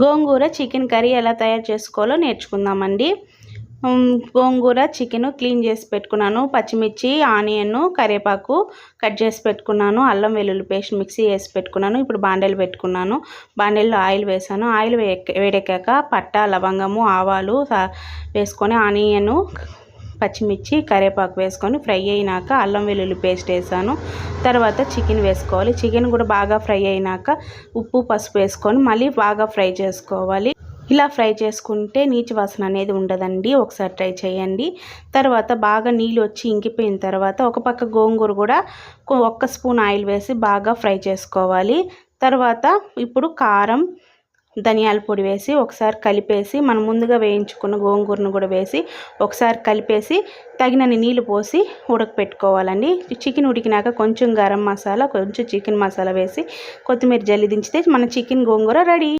గోంగూర chicken curry ఎలా తయారు చేసుకోవాలో నేర్చుకుందామండి. గోంగూర చికెన్ క్లీన్ చేసి పెట్టుకున్నాను. పచ్చిమిర్చి ఆనియన్ కరివేపాకు కట్ చేసి పెట్టుకున్నాను. అల్లం వెల్లుల్లి పేస్ట్ మిక్సీ వేసి పెట్టుకున్నాను. ఇప్పుడు బాండెలు పెట్టుకున్నాను. బాండెల్లో ఆయిల్ వేసాను. ఆయిల్ వేడెక్కాక పట్ట లవంగము ఆవాలు వేసుకొని ఆనియన్ పచ్చిమిర్చి కరివేపాకు వేసుకొని ఫ్రై అయినాక అల్లం వెల్లుల్లి పేస్ట్ వేసాను. తర్వాత చికెన్ వేసుకోవాలి. చికెన్ కూడా బాగా ఫ్రై అయినాక ఉప్పు పసుపు వేసుకొని మళ్ళీ బాగా ఫ్రై చేసుకోవాలి. ఇలా ఫ్రై చేసుకుంటే నీచు వాసన అనేది ఉండదండి. ఒకసారి ట్రై చేయండి. తర్వాత బాగా నీళ్ళు వచ్చి ఇంకిపోయిన తర్వాత ఒక పక్క గోంగూర కూడా ఒక్క స్పూన్ ఆయిల్ వేసి బాగా ఫ్రై చేసుకోవాలి. తర్వాత ఇప్పుడు కారం ధనియాల పొడి వేసి ఒకసారి కలిపేసి మనం ముందుగా వేయించుకున్న గోంగూరను కూడా వేసి ఒకసారి కలిపేసి తగినన్ని నీళ్ళు పోసి ఉడకపెట్టుకోవాలండి. చికెన్ ఉడికినాక కొంచెం గరం మసాలా కొంచెం చికెన్ మసాలా వేసి కొత్తిమీర జల్లి దించితే మన చికెన్ గోంగూర రెడీ.